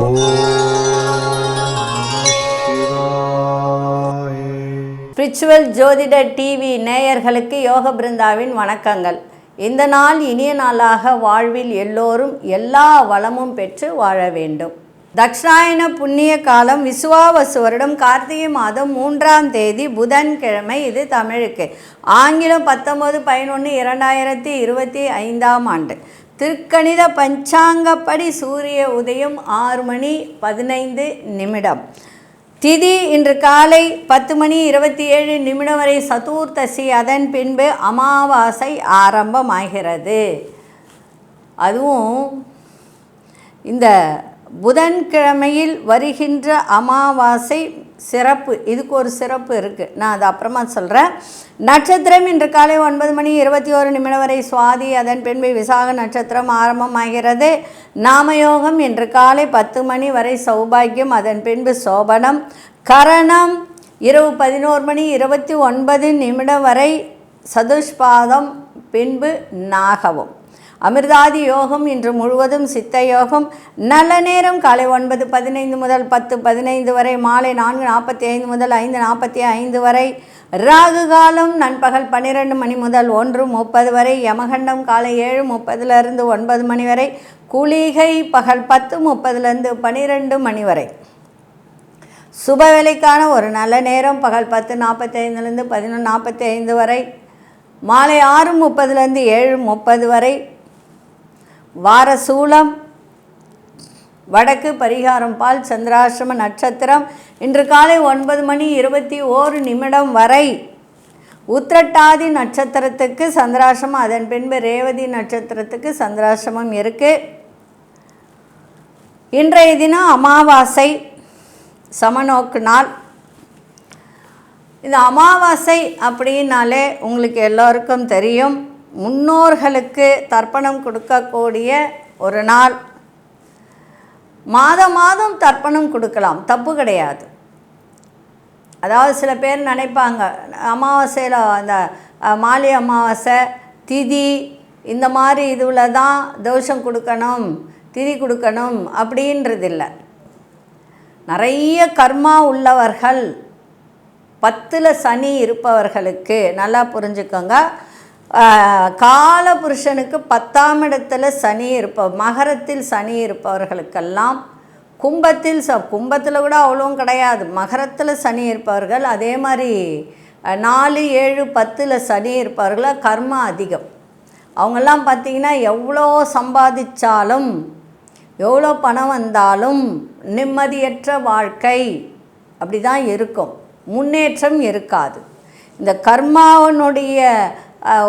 Spiritual ஜோதிட TV நேயர்களுக்கு யோக பிருந்தாவின் வணக்கங்கள். இந்த நாள் இனிய நாளாக வாழ்வில் எல்லோரும் எல்லா வளமும் பெற்று வாழ வேண்டும். தக்ஷாயன புண்ணிய காலம் விசுவாவசு வருடம் கார்த்திகை மாதம் மூன்றாம் தேதி புதன்கிழமை. இது தமிழுக்கு. ஆங்கிலம் பத்தொம்பது பதினொன்று இரண்டாயிரத்தி இருபத்தி ஐந்தாம் ஆண்டு. திருக்கணித பஞ்சாங்கப்படி சூரிய உதயம் ஆறு மணி பதினைந்து நிமிடம். திதி இன்று காலை பத்து மணி இருபத்தி ஏழு நிமிடம் வரை சதுர்த்தசி. அதன் பின்பு அமாவாசை ஆரம்பமாகிறது. அதுவும் இந்த புதன்கிழமையில் வருகின்ற அமாவாசை சிறப்பு இதுக்கு ஒரு சிறப்பு இருக்குது நான் அது அப்புறமா சொல்கிறேன் நட்சத்திரம் இன்று காலை ஒன்பது மணி இருபத்தி ஒரு நிமிடம் வரை சுவாதி அதன் பின்பு விசாக நட்சத்திரம் ஆரம்பமாகிறது. நாமயோகம் இன்று காலை பத்து மணி வரை சௌபாகியம் அதன் பின்பு சோபனம். கரணம் இரவு பதினோரு மணி இருபத்தி ஒன்பது நிமிடம் வரை சதுஷ்பாதம் பின்பு நாகவும் அமிர்தாதி யோகம் இன்று முழுவதும் சித்த யோகம். நல்ல நேரம் காலை ஒன்பது பதினைந்து முதல் பத்து பதினைந்து வரை மாலை நான்கு நாற்பத்தி ஐந்து முதல் ஐந்து நாற்பத்தி ஐந்து வரை. ராகு காலம் நண்பகல் பன்னிரெண்டு மணி முதல் ஒன்று முப்பது வரை யமகண்டம் காலை ஏழு முப்பதுலேருந்து ஒன்பது மணி வரை குளிகை பகல் பத்து முப்பதுலேருந்து பன்னிரெண்டு மணி வரை. சுப வேலைக்கான ஒரு நல்ல நேரம் பகல் பத்து நாற்பத்தைந்துலேருந்து பதினொன்று நாற்பத்தி ஐந்து வரை மாலை ஆறு முப்பதுலேருந்து ஏழு முப்பது வரை. வாரசூலம். வடக்கு பரிகாரம் பால் சந்திராசிரம நட்சத்திரம். இன்று காலை ஒன்பது மணி இருபத்தி ஓரு நிமிடம் வரை உத்திரட்டாதி நட்சத்திரத்துக்கு சந்திராசிரமம் அதன் பின்பு ரேவதி நட்சத்திரத்துக்கு சந்திராசிரமம் இருக்குது இன்றைய தினம் அமாவாசை சமநோக்கு நாள். இந்த அமாவாசை அப்படின்னாலே உங்களுக்கு எல்லோருக்கும் தெரியும். முன்னோர்களுக்கு தர்ப்பணம் கொடுக்கக்கூடிய ஒரு நாள். மாதம் மாதம் தர்ப்பணம் கொடுக்கலாம் தப்பு கிடையாது. அதாவது சில பேர் நினைப்பாங்க அமாவாசையில் அந்த மாலி அமாவாசை திதி இந்த மாதிரி இதுவில் தான் தோஷம் கொடுக்கணும் திதி கொடுக்கணும் அப்படின்றது இல்லை நிறைய கர்மா உள்ளவர்கள் பத்தில் சனி இருப்பவர்களுக்கு நல்லா புரிஞ்சுக்கோங்க கால புருஷனுக்கு பத்தாம் இடத்துல சனி இருப்ப மகரத்தில் சனி இருப்பவர்களுக்கெல்லாம் கும்பத்தில் ச கும்பத்தில் கூட அவ்வளோவும் கிடையாது. மகரத்தில் சனி இருப்பவர்கள் அதே மாதிரி நாலு ஏழு பத்தில் சனி இருப்பவர்கள் கர்மா அதிகம். அவங்கெல்லாம் பார்த்திங்கன்னா எவ்வளோ சம்பாதிச்சாலும் எவ்வளோ பணம் வந்தாலும் நிம்மதியற்ற வாழ்க்கை அப்படி தான் இருக்கும். முன்னேற்றம் இருக்காது. இந்த கர்மாவனுடைய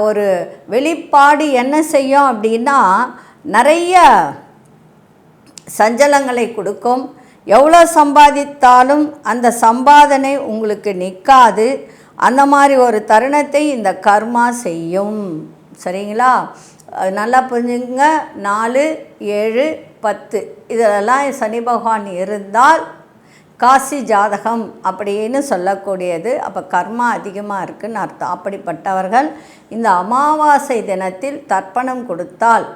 ஒரு வெளிப்பாடு என்ன செய்யும் அப்படின்னா நிறைய சஞ்சலங்களை கொடுக்கும். எவ்வளோ சம்பாதித்தாலும் அந்த சம்பாதனை உங்களுக்கு நிற்காது. அந்த மாதிரி ஒரு தருணத்தை இந்த கர்மா செய்யும். சரிங்களா? நல்லா புரிஞ்சுங்க நாலு ஏழு பத்து. இதெல்லாம் சனி பகவான் இருந்தால் காசி ஜாதகம் அப்படின்னு சொல்லக்கூடியது. அப்போ கர்மா அதிகமாக இருக்குதுன்னு அர்த்தம். அப்படிப்பட்டவர்கள் இந்த அமாவாசை தினத்தில் தர்ப்பணம் கொடுத்தால்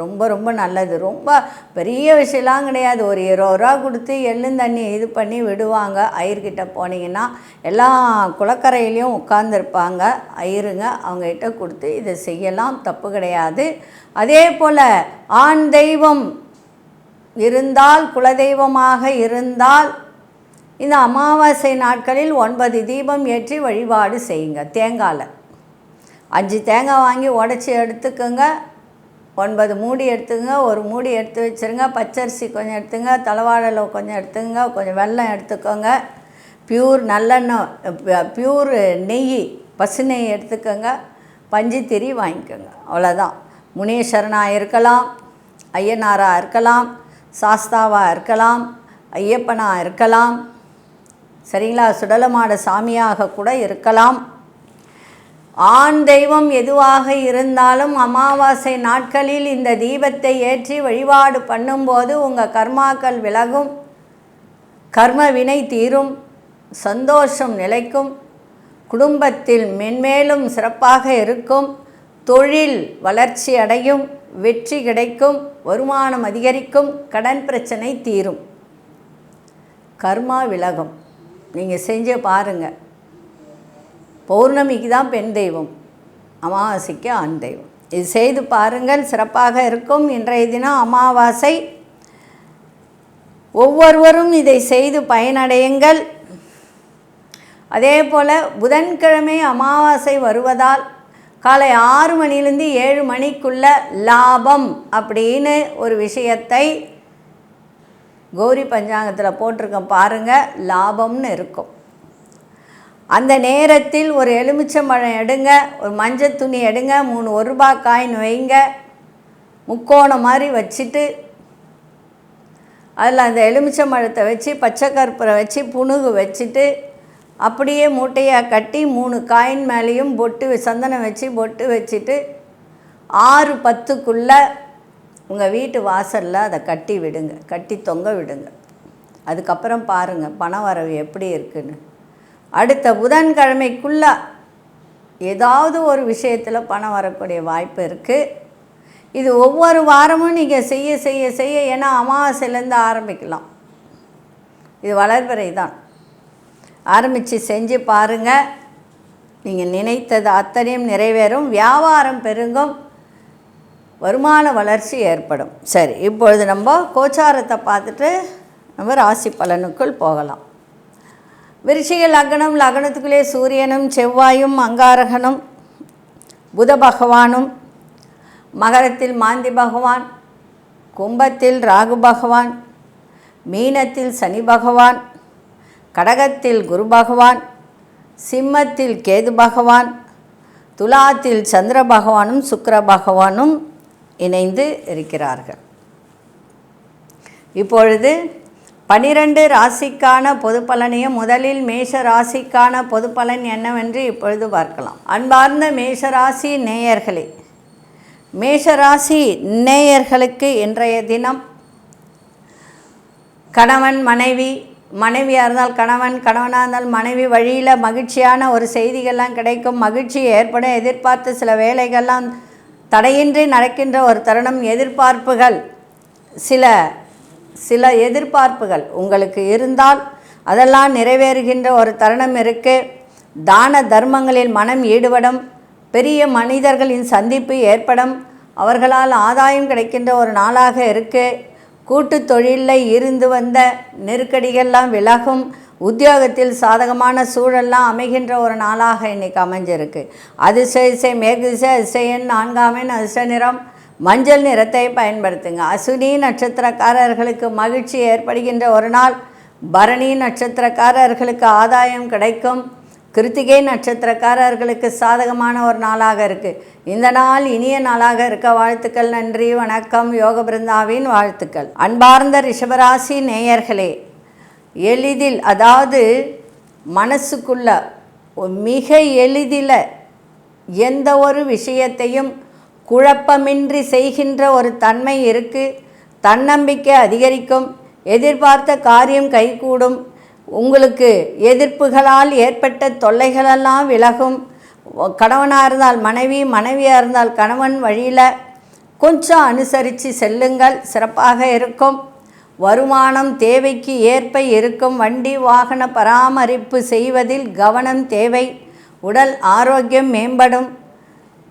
ரொம்ப ரொம்ப நல்லது. ரொம்ப பெரிய விஷயம்லாம் கிடையாது. ஒரு இருபது ரூபா கொடுத்து எள்ளுந்தண்ணி இது பண்ணி விடுவாங்க. ஐயர்கிட்ட போனீங்கன்னா எல்லா குளக்கரையிலையும் உட்காந்துருப்பாங்க ஐயருங்க அவங்ககிட்ட கொடுத்து இதை செய்யலாம். தப்பு கிடையாது. அதே போல் ஆண் தெய்வம் இருந்தால் குலதெய்வமாக இருந்தால் இந்த அமாவாசை நாட்களில் ஒன்பது தீபம் ஏற்றி வழிபாடு செய்யுங்க. தேங்காயில் அஞ்சு தேங்காய் வாங்கி உடச்சி எடுத்துக்கோங்க. ஒன்பது மூடி எடுத்துங்க ஒரு மூடி எடுத்து வச்சுருங்க. பச்சரிசி கொஞ்சம் எடுத்துங்க. தலைவாழலை கொஞ்சம் எடுத்துங்க கொஞ்சம் வெல்லம் எடுத்துக்கோங்க. பியூர் நல்லெண்ணெய் பியூர் நெய் பசு நெய் எடுத்துக்கோங்க. பஞ்சுத்திரி வாங்கிக்கோங்க. அவ்வளோதான் முனீஸ்வரனாக இருக்கலாம். ஐயனாராக இருக்கலாம். சாஸ்தாவாக இருக்கலாம். ஐயப்பனாக இருக்கலாம். சரிங்களா? சுடலமாட சாமியாக கூட இருக்கலாம். ஆண் தெய்வம் எதுவாக இருந்தாலும் அமாவாசை நாட்களில் இந்த தீபத்தை ஏற்றி வழிபாடு பண்ணும்போது உங்கள் கர்மாக்கள் விலகும். கர்ம வினை தீரும். சந்தோஷம் நிலைக்கும். குடும்பத்தில் மென்மேலும் சிறப்பாக இருக்கும். தொழில் வளர்ச்சி அடையும். வெற்றி கிடைக்கும். வருமானம் அதிகரிக்கும். கடன் பிரச்சனை தீரும். கர்மா விலகும். நீங்கள் செஞ்சு பாருங்கள் பௌர்ணமிக்கு தான் பெண் தெய்வம். அமாவாசைக்கு ஆண் தெய்வம். இது செய்து பாருங்கள் சிறப்பாக இருக்கும். இன்றைய தினம் அமாவாசை. ஒவ்வொருவரும் இதை செய்து பயனடையுங்கள். அதே போல் புதன்கிழமை அமாவாசை வருவதால் காலை ஆறு மணிலேருந்து ஏழு மணிக்குள்ள லாபம் அப்படின்னு ஒரு விஷயத்தை கௌரி பஞ்சாங்கத்தில் போட்டிருக்கேன் பாருங்கள் லாபம்னு இருக்கும். அந்த நேரத்தில் ஒரு எலுமிச்சம்பழம் எடுங்க ஒரு மஞ்சள் துணி எடுங்க மூணு ஒரு ரூபாய் காயின் வைங்க முக்கோணம் மாதிரி வச்சுட்டு அதில் அந்த எலுமிச்சம்பழத்தை வச்சு பச்சை கற்பூரை வச்சு புணுகு வச்சுட்டு அப்படியே மூட்டையாக கட்டி மூணு காயின் மேலேயும் பொட்டு சந்தனம் வச்சு பொட்டு வச்சுட்டு ஆறு பத்துக்குள்ளே உங்கள் வீட்டு வாசலில் அதை கட்டி விடுங்க. கட்டி தொங்க விடுங்க. அதுக்கப்புறம் பாருங்கள் பண வரவு எப்படி இருக்குன்னு. அடுத்த புதன்கிழமைக்குள்ளே ஏதாவது ஒரு விஷயத்தில் பணம் வரக்கூடிய வாய்ப்பு இருக்குது இது ஒவ்வொரு வாரமும் நீங்கள் செய்ய செய்ய செய்ய ஏன்னா அமாவாசையிலேருந்து ஆரம்பிக்கலாம். இது வளர்பிறை தான். ஆரம்பித்து செஞ்சு பாருங்கள் நீங்கள் நினைத்தது அத்தனையும் நிறைவேறும். வியாபாரம் பெருங்கும். வருமான வளர்ச்சி ஏற்படும். சரி இப்பொழுது நம்ம கோச்சாரத்தை பார்த்துட்டு நம்ம ராசி பலனுக்குள் போகலாம். விருச்சிக லக்னம் லக்னத்துக்குள்ளே சூரியனும் செவ்வாயும் அங்காரகனும் புத பகவானும் மகரத்தில் மாந்தி பகவான் கும்பத்தில் ராகு பகவான் மீனத்தில் சனி பகவான் கடகத்தில் குரு பகவான் சிம்மத்தில் கேது பகவான் துலாத்தில் சந்திர பகவானும் சுக்கர பகவானும் இணைந்து இருக்கிறார்கள். இப்பொழுது பனிரெண்டு ராசிக்கான பொது பலனையும் முதலில் மேஷ ராசிக்கான பொது பலன் என்னவென்று இப்பொழுது பார்க்கலாம். அன்பார்ந்த மேஷ ராசி நேயர்களே மேஷ ராசி நேயர்களுக்கு இன்றைய தினம் கணவன் மனைவி மனைவியாக இருந்தால் கணவன் கணவனாக இருந்தால் மனைவி வழியில் மகிழ்ச்சியான ஒரு செய்திகள்லாம் கிடைக்கும். மகிழ்ச்சி ஏற்படும் எதிர்பார்த்த சில வேலைகள்லாம் தடையின்றி நடக்கின்ற ஒரு தருணம் எதிர்பார்ப்புகள் சில சில எதிர்பார்ப்புகள் உங்களுக்கு இருந்தால் அதெல்லாம் நிறைவேறுகின்ற ஒரு தருணம் இருக்குது தான தர்மங்களில் மனம் ஈடுபடும் பெரிய மனிதர்களின் சந்திப்பு ஏற்படும் அவர்களால் ஆதாயம் கிடைக்கின்ற ஒரு நாளாக இருக்குது கூட்டு தொழிலில் இருந்து வந்த நெருக்கடிகள்லாம் விலகும். உத்தியோகத்தில் சாதகமான சூழல்லாம் அமைகின்ற ஒரு நாளாக இன்றைக்கி அமைஞ்சிருக்கு. அதிர்ஷ்ட இசை மேற்கு திசை அதிசயன் நான்காமின் அதிர்ஷ்ட நிறம் மஞ்சள் நிறத்தை பயன்படுத்துங்க. அசுனி நட்சத்திரக்காரர்களுக்கு மகிழ்ச்சி ஏற்படுகின்ற ஒரு நாள். பரணி நட்சத்திரக்காரர்களுக்கு ஆதாயம் கிடைக்கும். கிருத்திகை நட்சத்திரக்காரர்களுக்கு சாதகமான ஒரு நாளாக இருக்குது இந்த நாள் இனிய நாளாக இருக்க வாழ்த்துக்கள் நன்றி வணக்கம். யோக பிருந்தாவின் வாழ்த்துக்கள். அன்பார்ந்த ரிஷபராசி நேயர்களே எளிதில் அதாவது மனசுக்குள்ள மிக எளிதில் எந்த ஒரு விஷயத்தையும் குழப்பமின்றி செய்கின்ற ஒரு தன்மை இருக்குது தன்னம்பிக்கை அதிகரிக்கும் எதிர்பார்த்த காரியம் கைகூடும் உங்களுக்கு எதிர்ப்புகளால் ஏற்பட்ட தொல்லைகளெல்லாம் விலகும். கணவனாக இருந்தால் மனைவி மனைவியாக இருந்தால் கணவன் வழியில் கொஞ்சம் அனுசரித்து செல்லுங்கள் சிறப்பாக இருக்கும். வருமானம் தேவைக்கு ஏற்ப இருக்கும் வண்டி வாகன பராமரிப்பு செய்வதில் கவனம் தேவை. உடல் ஆரோக்கியம் மேம்படும்.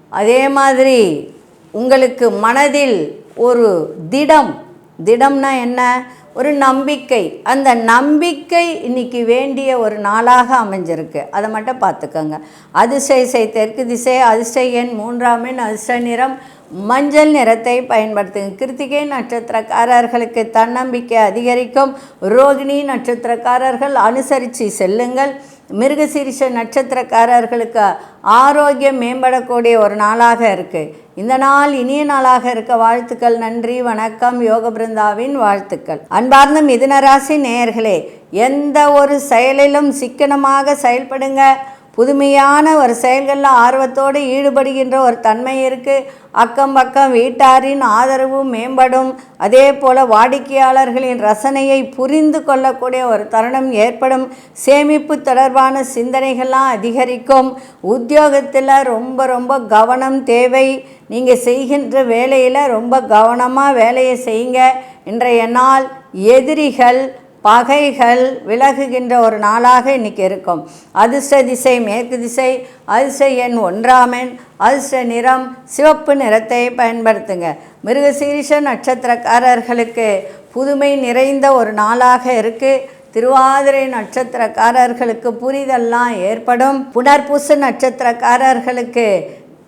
அதே மாதிரி உங்களுக்கு மனதில் ஒரு திடம். திடம்னா என்ன? ஒரு நம்பிக்கை. அந்த நம்பிக்கை இன்னைக்கு வேண்டிய ஒரு நாளாக அமைஞ்சிருக்கு. அதை மட்டும் பார்த்துக்கோங்க. அதிசய தெற்கு திசை அதிசய எண் மூன்றாம் எண் அதிர்ஷ்ட நிறம் மஞ்சள் நிறத்தை பயன்படுத்துங்க கிருத்திகை நட்சத்திரக்காரர்களுக்கு தன்னம்பிக்கை அதிகரிக்கும். ரோகிணி நட்சத்திரக்காரர்கள் அனுசரித்து செல்லுங்கள். மிருகசீரிஷ நட்சத்திரக்காரர்களுக்கு ஆரோக்கியம் மேம்படக்கூடிய ஒரு நாளாக இருக்குது இந்த நாள் இனிய நாளாக இருக்க வாழ்த்துக்கள் நன்றி வணக்கம். யோக பிருந்தாவின் வாழ்த்துக்கள். அன்பார்ந்த மிதுனராசி நேயர்களே எந்த ஒரு செயலிலும் சிக்கனமாக செயல்படுங்க. புதுமையான ஒரு செயல்களில் ஆர்வத்தோடு ஈடுபடுகின்ற ஒரு தன்மை இருக்குது அக்கம் பக்கம் வீட்டாரின் ஆதரவும் மேம்படும். அதே போல் வாடிக்கையாளர்களின் ரசனையை புரிந்து கொள்ளக்கூடிய ஒரு தருணம் ஏற்படும். சேமிப்பு தொடர்பான சிந்தனைகள்லாம் அதிகரிக்கும். உத்தியோகத்தில் ரொம்ப ரொம்ப கவனம் தேவை. நீங்கள் செய்கின்ற வேலையில் ரொம்ப கவனமாக வேலையை செய்யுங்க. இன்றைய நாள் எதிரிகள் பகைகள் விலகுகின்ற ஒரு நாளாக இன்னைக்கு இருக்கும். அதிர்ஷ்ட திசை மேற்கு திசை அதிர்ஷ்ட எண் ஒன்றாமெண் அதிர்ஷ்ட நிறம் சிவப்பு நிறத்தை பயன்படுத்துங்க. மிருகசீரிஷ நட்சத்திரக்காரர்களுக்கு புதுமை நிறைந்த ஒரு நாளாக இருக்குது திருவாதிரை நட்சத்திரக்காரர்களுக்கு புரிதெல்லாம் ஏற்படும். புனர்பூச நட்சத்திரக்காரர்களுக்கு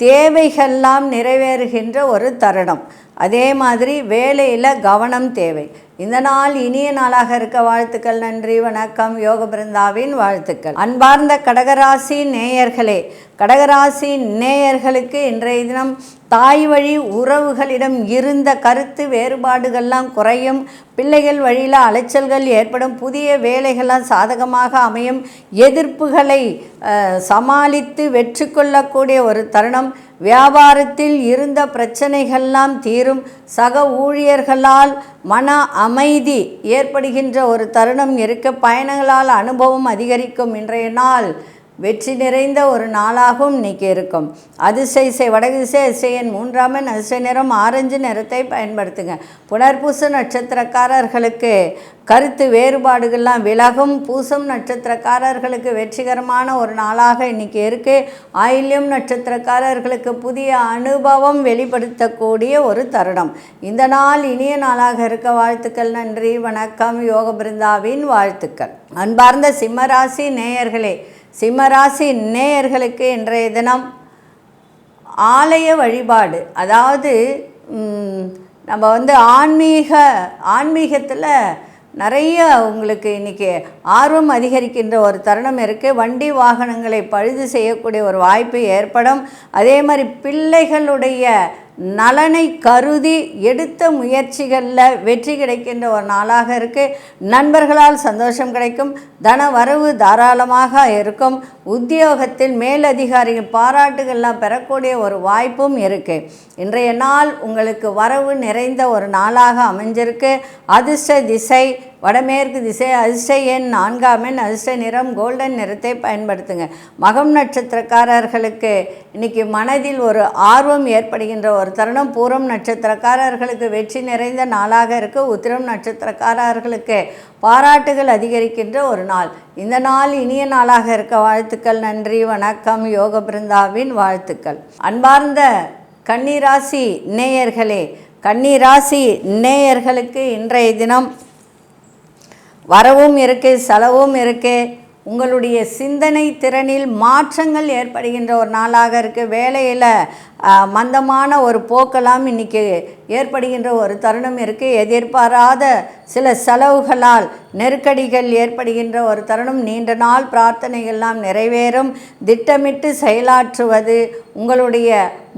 தேவைகள்லாம் நிறைவேறுகின்ற ஒரு தருணம். அதே மாதிரி வேலையில் கவனம் தேவை. இந்த நாள் இனிய நாளாக இருக்க வாழ்த்துக்கள் நன்றி வணக்கம். யோக பிருந்தாவின் வாழ்த்துக்கள். அன்பார்ந்த கடகராசி நேயர்களே கடகராசி நேயர்களுக்கு இன்றைய தினம் தாய் வழி உறவுகளிடம் இருந்த கருத்து வேறுபாடுகள்லாம் குறையும். பிள்ளைகள் வழியில் அலைச்சல்கள் ஏற்படும். புதிய வேலைகள்லாம் சாதகமாக அமையும். எதிர்ப்புகளை சமாளித்து வெற்றி கொள்ளக்கூடிய ஒரு தருணம். வியாபாரத்தில் இருந்த பிரச்சனைகள்லாம் தீரும். சக ஊழியர்களால் மன அமைதி ஏற்படுகின்ற ஒரு தருணம் இருக்க. பயணங்களால் அனுபவம் அதிகரிக்கும். இன்றைய நாள் வெற்றி நிறைந்த ஒரு நாளாகவும் இன்னைக்கு இருக்கும். அதிசய இசை வடகிசை இசையின் மூன்றாமன் அதிசய நிறம் ஆரஞ்சு நிறத்தை பயன்படுத்துங்க. புனர்பூச நட்சத்திரக்காரர்களுக்கு கருத்து வேறுபாடுகள்லாம் விலகும். பூசம் நட்சத்திரக்காரர்களுக்கு வெற்றிகரமான ஒரு நாளாக இன்னைக்கு இருக்குது ஆயில்யம் நட்சத்திரக்காரர்களுக்கு புதிய அனுபவம் வெளிப்படுத்தக்கூடிய ஒரு தருணம். இந்த நாள் இனிய நாளாக இருக்க வாழ்த்துக்கள் நன்றி வணக்கம். யோக பிருந்தாவின் வாழ்த்துக்கள். அன்பார்ந்த சிம்மராசி நேயர்களே சிம்மராசி நேயர்களுக்கு இன்றைய தினம் ஆலய வழிபாடு. அதாவது நம்ம வந்து ஆன்மீக ஆன்மீகத்தில் நிறைய உங்களுக்கு இன்றைக்கி ஆர்வம் அதிகரிக்கின்ற ஒரு தருணம் இருக்குது வண்டி வாகனங்களை பழுது செய்யக்கூடிய ஒரு வாய்ப்பு ஏற்படும். அதே மாதிரி பிள்ளைகளுடைய நலனை கருதி எடுத்த முயற்சிகளில் வெற்றி கிடைக்கின்ற ஒரு நாளாக இருக்குது நண்பர்களால் சந்தோஷம் கிடைக்கும். தன வரவு தாராளமாக இருக்கும். உத்தியோகத்தில் மேலதிகாரிகள் பாராட்டுகள்லாம் பெறக்கூடிய ஒரு வாய்ப்பும் இருக்குது இன்றைய நாள் உங்களுக்கு வரவு நிறைந்த ஒரு நாளாக அமைஞ்சிருக்கு. அதிர்ஷ்ட திசை வடமேற்கு திசை அதிர்ஷ்ட எண் நான்காம் எண் அதிர்ஷ்ட நிறம் கோல்டன் நிறத்தை பயன்படுத்துங்க. மகம் நட்சத்திரக்காரர்களுக்கு இன்னைக்கு மனதில் ஒரு ஆர்வம் ஏற்படுகின்ற ஒரு தருணம். பூரம் நட்சத்திரக்காரர்களுக்கு வெற்றி நிறைந்த நாளாக இருக்குது உத்திரம் நட்சத்திரக்காரர்களுக்கு பாராட்டுகள் அதிகரிக்கின்ற ஒரு நாள். இந்த நாள் இனிய நாளாக இருக்க வாழ்த்துக்கள் நன்றி வணக்கம். யோக பிருந்தாவின் வாழ்த்துக்கள். அன்பார்ந்த கன்னிராசி நேயர்களே கன்னிராசி நேயர்களுக்கு இன்றைய தினம் வரவும் இருக்குது செலவும் இருக்குது உங்களுடைய சிந்தனை திறனில் மாற்றங்கள் ஏற்படுகின்ற ஒரு நாளாக இருக்குது வேலையில் மந்தமான ஒரு போக்கெல்லாம் இன்றைக்கி ஏற்படுகின்ற ஒரு தருணம் இருக்குது எதிர்பாராத சில செலவுகளால் நெருக்கடிகள் ஏற்படுகின்ற ஒரு தருணம். நீண்ட நாள் பிரார்த்தனைகள்லாம் நிறைவேறும். திட்டமிட்டு செயலாற்றுவது உங்களுடைய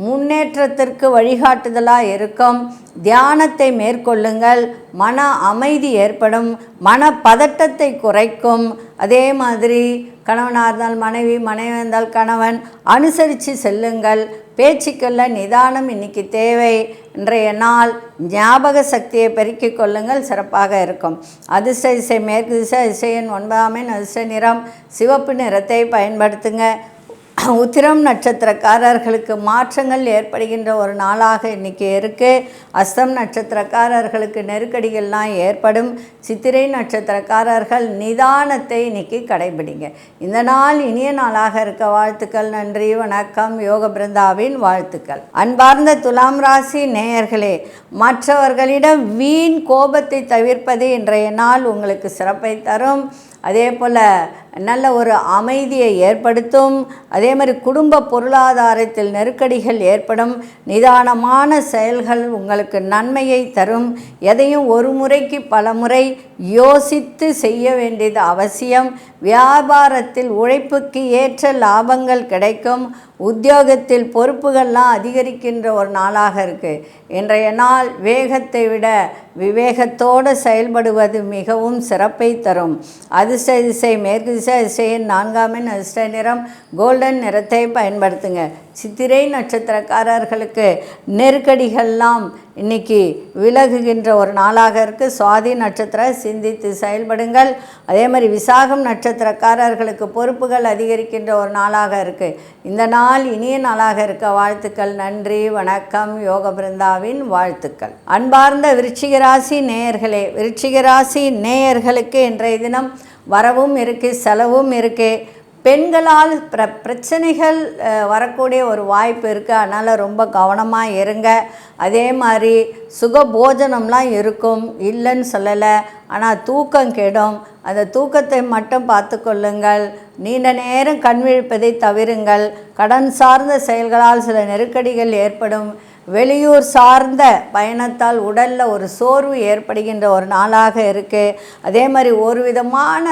முன்னேற்றத்திற்கு வழிகாட்டுதலாக இருக்கும். தியானத்தை மேற்கொள்ளுங்கள். மன அமைதி ஏற்படும். மன பதட்டத்தை குறைக்கும். அதே மாதிரி கணவனாக இருந்தால் மனைவி மனைவி இருந்தால் கணவன் அனுசரித்து செல்லுங்கள். பேச்சுக்களில் நிதானம் இன்னைக்கு தேவை. இன்றைய நாள் ஞாபக சக்தியை பெருக்கிக் கொள்ளுங்கள். சிறப்பாக இருக்கும். அதிர்ஷ்ட இசை மேற்கு திசை அதிசயன் ஒன்பதாம் அதிர்ஷ்ட நிறம். சிவப்பு நிறத்தை பயன்படுத்துங்க. உத்திரம் நட்சத்திரக்காரர்களுக்கு மாற்றங்கள் ஏற்படுகின்ற ஒரு நாளாக இன்றைக்கி இருக்குது அஸ்தம் நட்சத்திரக்காரர்களுக்கு நெருக்கடிகள்லாம் ஏற்படும். சித்திரை நட்சத்திரக்காரர்கள் நிதானத்தை இன்னைக்கு கடைபிடிங்க. இந்த நாள் இனிய நாளாக இருக்க வாழ்த்துக்கள் நன்றி வணக்கம். யோக பிருந்தாவின் வாழ்த்துக்கள். அன்பார்ந்த துலாம் ராசி நேயர்களே மற்றவர்களிடம் வீண் கோபத்தை தவிர்ப்பது இன்றைய நாள் உங்களுக்கு சிறப்பை தரும். அதே போல் நல்ல ஒரு அமைதியை ஏற்படுத்தும். அதே மாதிரி குடும்ப பொருளாதாரத்தில் நெருக்கடிகள் ஏற்படும். நிதானமான செயல்கள் உங்களுக்கு நன்மையை தரும். எதையும் ஒரு முறைக்கு பல முறை யோசித்து செய்ய வேண்டியது அவசியம். வியாபாரத்தில் உழைப்புக்கு ஏற்ற லாபங்கள் கிடைக்கும். உத்தியோகத்தில் பொறுப்புகள்லாம் அதிகரிக்கின்ற ஒரு நாளாக இருக்குது இன்றைய நாள் வேகத்தை விட விவேகத்தோடு செயல்படுவது மிகவும் சிறப்பை தரும். அதிர்ஷ்ட திசை மேற்கு திசை திசையின் நான்காம் அதிர்ஷ்ட நிறம். கோல்டன் நிறத்தை பயன்படுத்துங்க. சித்திரை நட்சத்திரக்காரர்களுக்கு நெருக்கடிகள்லாம் இன்னைக்கு விலகுகின்ற ஒரு நாளாக இருக்குது சுவாதி நட்சத்திரம் சிந்தித்து செயல்படுங்கள். அதே மாதிரி விசாகம் நட்சத்திரக்காரர்களுக்கு பொறுப்புகள் அதிகரிக்கின்ற ஒரு நாளாக இருக்குது இந்த நாள் இனிய நாளாக இருக்க வாழ்த்துக்கள். நன்றி வணக்கம். யோக பிருந்தாவின் வாழ்த்துக்கள். அன்பார்ந்த விருச்சிகராசி நேயர்களே விருச்சிகராசி நேயர்களுக்கு இன்றைய தினம் வரவும் இருக்குது செலவும் இருக்குது பெண்களால் பிர பிரச்சனைகள் வரக்கூடிய ஒரு வாய்ப்பு இருக்குது அதனால் ரொம்ப கவனமாக இருங்க. அதே மாதிரி சுக போஜனம்லாம் இருக்கும். இல்லைன்னு சொல்லலை. ஆனால் தூக்கம் கெடும். அந்த தூக்கத்தை மட்டும் பார்த்து கொள்ளுங்கள் நீண்ட நேரம் கண்விழிப்பதை தவிருங்கள். கடன் சார்ந்த செயல்களால் சில நெருக்கடிகள் ஏற்படும். வெளியூர் சார்ந்த பயணத்தால் உடலில் ஒரு சோர்வு ஏற்படுகின்ற ஒரு நாளாக இருக்குது அதே மாதிரி ஒரு விதமான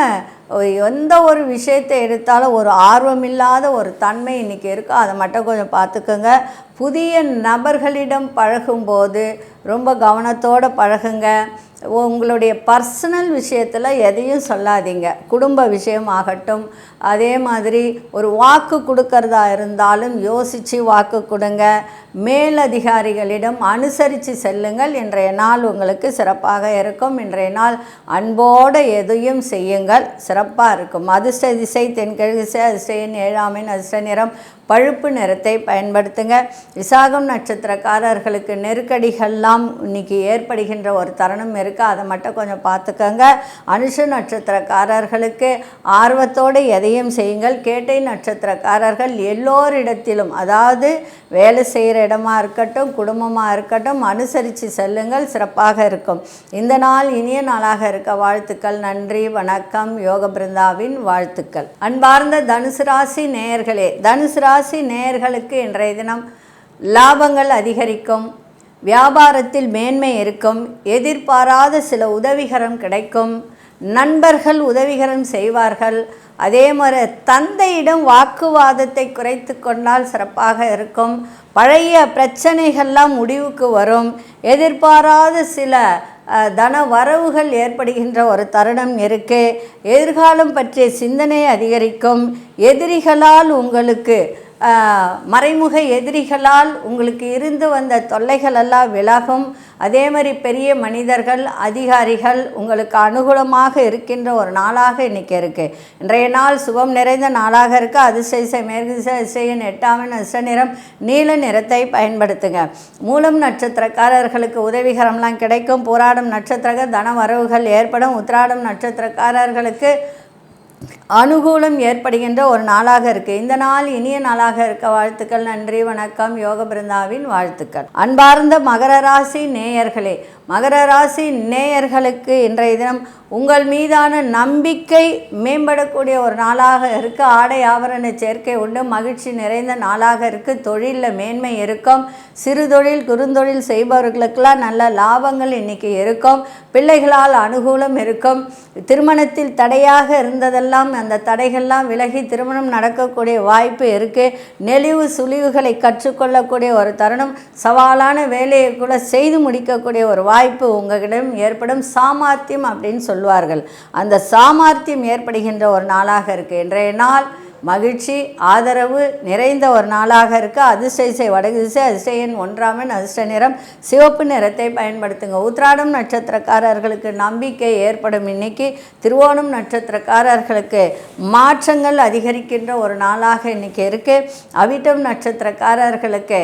எந்த ஒரு விஷயத்தை எடுத்தாலும் ஒரு ஆர்வமில்லாத ஒரு தன்மை இன்றைக்கி இருக்கோ? அதை மட்டும் கொஞ்சம் பார்த்துக்கோங்க. புதிய நபர்களிடம் பழகும்போது ரொம்ப கவனத்தோடு பழகுங்க. உங்களுடைய பர்சனல் விஷயத்தில் எதையும் சொல்லாதீங்க. குடும்ப விஷயம் ஆகட்டும். அதே மாதிரி ஒரு வாக்கு கொடுக்கறதா இருந்தாலும் யோசித்து வாக்கு கொடுங்க. மேலதிகாரிகளிடம் அனுசரித்து செல்லுங்கள். இன்றைய நாள் உங்களுக்கு சிறப்பாக இருக்கும். இன்றைய நாள் அன்போடு எதையும் செய்யுங்கள். சிறப்பாக இருக்கும். அதிர்ஷ்ட திசை தென்கிழக்கு திசை ஏழாமின் அதிர்ஷ்ட நிறம். பழுப்பு நிறத்தை பயன்படுத்துங்க. விசாகம் நட்சத்திரக்காரர்களுக்கு நெருக்கடிகள்லாம் இன்னைக்கு ஏற்படுகின்ற ஒரு தருணம் இருக்குது அதை மட்டும் கொஞ்சம் பார்த்துக்கோங்க. அனுஷ நட்சத்திரக்காரர்களுக்கு ஆர்வத்தோடு எதையும் செய்யுங்கள். கேட்டை நட்சத்திரக்காரர்கள் எல்லோரிடத்திலும் அதாவது வேலை செய்கிற இடமா இருக்கட்டும் குடும்பமாக இருக்கட்டும் அனுசரித்து செல்லுங்கள். சிறப்பாக இருக்கும். இந்த நாள் இனிய நாளாக இருக்க வாழ்த்துக்கள். நன்றி வணக்கம். யோக பிருந்தாவின் வாழ்த்துக்கள். அன்பார்ந்த தனுசு ராசி நேயர்களே தனுசு ராசி நேயர்களுக்கு இன்றைய தினம் லாபங்கள் அதிகரிக்கும். வியாபாரத்தில் மேன்மை இருக்கும் எதிர்பாராத சில உதவிகரம் கிடைக்கும் நண்பர்கள் உதவிகரம் செய்வார்கள். அதே மாதிரி தந்தையிடம் வாக்குவாதத்தை குறைத்து கொண்டால் சிறப்பாக இருக்கும். பழைய பிரச்சனைகள்லாம் முடிவுக்கு வரும். எதிர்பாராத சில தன வரவுகள் ஏற்படுகின்ற ஒரு தருணம் இருக்குது எதிர்காலம் பற்றிய சிந்தனை அதிகரிக்கும். எதிரிகளால் உங்களுக்கு மறைமுக எதிரிகளால் உங்களுக்கு இருந்து வந்த தொல்லைகள் எல்லாம் விலகும். அதே மாதிரி பெரிய மனிதர்கள் அதிகாரிகள் உங்களுக்கு அனுகூலமாக இருக்கின்ற ஒரு நாளாக இன்னைக்கு இருக்குது இன்றைய நாள் சுபம் நிறைந்த நாளாக இருக்குது அதிசய மேற்கு திசை அதிசயன் எட்டாமின் நிறம் நீல நிறத்தை பயன்படுத்துங்க. மூலம் நட்சத்திரக்காரர்களுக்கு உதவிகரம்லாம் கிடைக்கும். போராடும் நட்சத்திரக தன வரவுகள் ஏற்படும். உத்திராடும் நட்சத்திரக்காரர்களுக்கு அனுகூலம் ஏற்படுகின்ற ஒரு நாளாக இருக்குது இந்த நாள் இனிய நாளாக இருக்க வாழ்த்துக்கள். நன்றி வணக்கம். யோக பிருந்தாவின் வாழ்த்துக்கள். அன்பார்ந்த மகர ராசி நேயர்களே மகர ராசி நேயர்களுக்கு இன்றைய தினம் உங்கள் மீதான நம்பிக்கை மேம்படக்கூடிய ஒரு நாளாக இருக்குது ஆடை ஆவரண சேர்க்கை உண்டு. மகிழ்ச்சி நிறைந்த நாளாக இருக்குது தொழிலில் மேன்மை இருக்கும். சிறு தொழில் குறுந்தொழில் செய்பவர்களுக்கெல்லாம் நல்ல லாபங்கள் இன்றைக்கி இருக்கும். பிள்ளைகளால் அனுகூலம் இருக்கும். திருமணத்தில் தடையாக இருந்ததெல்லாம் அந்த தடைகள்லாம் விலகி திருமணம் நடக்கக்கூடிய வாய்ப்பு இருக்குது நெளிவு சுழிவுகளை கற்றுக்கொள்ளக்கூடிய ஒரு தருணம். சவாலான வேலையை கூட செய்து முடிக்கக்கூடிய ஒரு வாய்ப்பு உங்களிடம் ஏற்படும் சாமர்த்தியம் அப்படின்னு சொல்வார்கள் அந்த சாமர்த்தியம் ஏற்படுகின்ற ஒரு நாளாக இருக்குது இன்றைய நாள் மகிழ்ச்சி ஆதரவு நிறைந்த ஒரு நாளாக இருக்க. அதிர்ஷ்ட இசை வடகு திசை அதிர்ஷ்ட எண் ஒன்றாமன் அதிர்ஷ்ட நிறம். சிவப்பு நிறத்தை பயன்படுத்துங்க. உத்ராடம் நட்சத்திரக்காரர்களுக்கு நம்பிக்கை ஏற்படும் இன்னைக்கு. திருவோணம் நட்சத்திரக்காரர்களுக்கு மாற்றங்கள் அதிகரிக்கின்ற ஒரு நாளாக இன்னைக்கு இருக்குது அவிட்டம் நட்சத்திரக்காரர்களுக்கு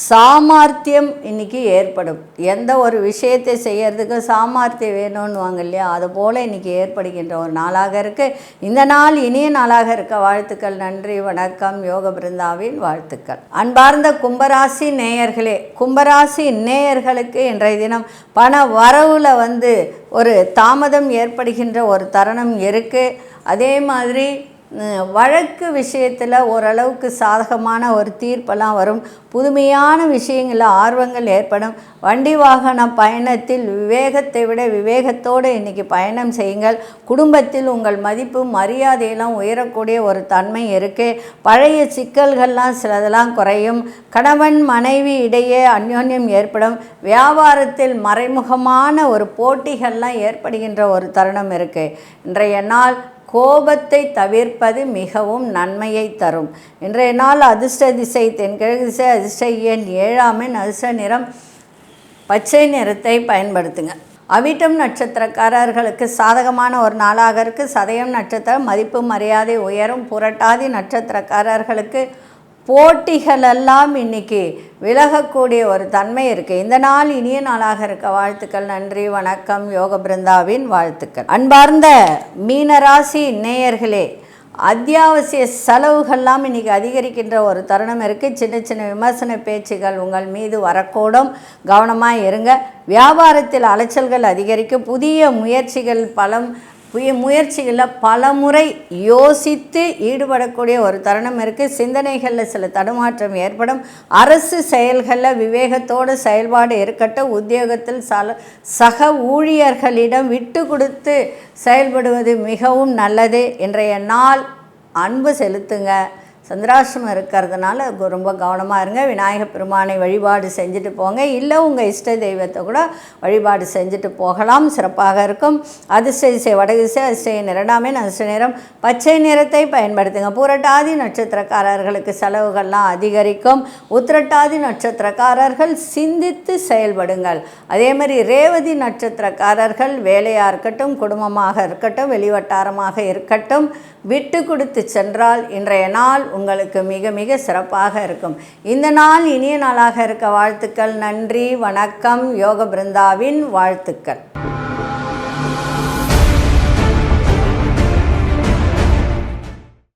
சாமர்த்தியம் இன்றைக்கி ஏற்படும். எந்த ஒரு விஷயத்தை செய்கிறதுக்கு சாமர்த்தியம் வேணும்னுவாங்க இல்லையா? அது போல் இன்றைக்கி ஏற்படுகின்ற ஒரு நாளாக இருக்குது இந்த நாள் இனிய நாளாக இருக்க வாழ்த்துக்கள் நன்றி வணக்கம் யோக பிருந்தாவின் வாழ்த்துக்கள். அன்பார்ந்த கும்பராசி நேயர்களே கும்பராசி நேயர்களுக்கு இன்றைய தினம் பண வரவில் வந்து ஒரு தாமதம் ஏற்படுகின்ற ஒரு தருணம் இருக்குது அதே மாதிரி வழக்கு விஷயத்தில் ஓரளவுக்கு சாதகமான ஒரு தீர்ப்பெல்லாம் வரும். புதுமையான விஷயங்களில் ஆர்வங்கள் ஏற்படும். வண்டி வாகன பயணத்தில் விவேகத்தை விட விவேகத்தோடு இன்றைக்கி பயணம் செய்யுங்கள். குடும்பத்தில் உங்கள் மதிப்பு மரியாதையெல்லாம் உயரக்கூடிய ஒரு தன்மை இருக்குது பழைய சிக்கல்கள்லாம் சிலதெல்லாம் குறையும். கணவன் மனைவி இடையே அந்யோன்யம் ஏற்படும். வியாபாரத்தில் மறைமுகமான ஒரு போட்டிகள்லாம் ஏற்படுகின்ற ஒரு தருணம் இருக்குது இன்றைய நாள் கோபத்தை தவிர்ப்பது மிகவும் நன்மையை தரும். இன்றைய நாள் அதிர்ஷ்ட திசை தென்கிழக்கு திசை அதிர்ஷ்ட எண் ஏழாமின் அதிர்ஷ்ட நிறம் பச்சை நிறத்தை பயன்படுத்துங்க. அவிட்டம் நட்சத்திரக்காரர்களுக்கு சாதகமான ஒரு நாளாக இருக்குது சதயம் நட்சத்திரம் மதிப்பு மரியாதை உயரும். புரட்டாதி நட்சத்திரக்காரர்களுக்கு போட்டிகள் எல்லாம் இன்னைக்கு விலகக்கூடிய ஒரு தன்மை இருக்குது இந்த நாள் இனிய நாளாக இருக்க வாழ்த்துக்கள் நன்றி வணக்கம். யோக பிருந்தாவின் வாழ்த்துக்கள். அன்பார்ந்த மீனராசி நேயர்களே அத்தியாவசிய செலவுகள்லாம் இன்னைக்கு அதிகரிக்கின்ற ஒரு தருணம் இருக்குது சின்ன சின்ன விமர்சன பேச்சுகள் உங்கள் மீது வரக்கூடும். கவனமாக இருங்க. வியாபாரத்தில் அலைச்சல்கள் அதிகரிக்கும். புதிய முயற்சிகள் பலம் புதிய முயற்சிகளில் பல முறை யோசித்து ஈடுபடக்கூடிய ஒரு தருணம் இருக்குது சிந்தனைகளில் சில தடுமாற்றம் ஏற்படும். அரசு செயல்களில் விவேகத்தோடு செயல்பாடு இருக்கட்டும். உத்தியோகத்தில் சல சக ஊழியர்களிடம் விட்டு கொடுத்து செயல்படுவது மிகவும் நல்லது. இன்றைய நாள் அன்பு செலுத்துங்க. சந்திராசிரமம் இருக்கிறதுனால ரொம்ப கவனமாக இருங்க. விநாயகர் பெருமானை வழிபாடு செஞ்சுட்டு போங்க. இல்லை உங்கள் இஷ்ட தெய்வத்தை கூட வழிபாடு செஞ்சுட்டு போகலாம். சிறப்பாக இருக்கும். அதிர்ஷ்ட திசை வடதிசை அதிர்ஷ்ட இரண்டாமே அதிர்ஷ்ட நேரம் பச்சை நிறத்தை பயன்படுத்துங்க. பூரட்டாதி நட்சத்திரக்காரர்களுக்கு செலவுகள்லாம் அதிகரிக்கும். உத்திரட்டாதி நட்சத்திரக்காரர்கள் சிந்தித்து செயல்படுங்கள். அதே மாதிரி ரேவதி நட்சத்திரக்காரர்கள் வேலையாக இருக்கட்டும் குடும்பமாக இருக்கட்டும் வெளிவட்டாரமாக இருக்கட்டும் விட்டு கொடுத்து சென்றால் இன்றைய நாள் உங்களுக்கு மிக மிக சிறப்பாக இருக்கும். இந்த நாள் இனிய நாளாக இருக்க வாழ்த்துக்கள். நன்றி வணக்கம். யோக பிருந்தாவின் வாழ்த்துக்கள்.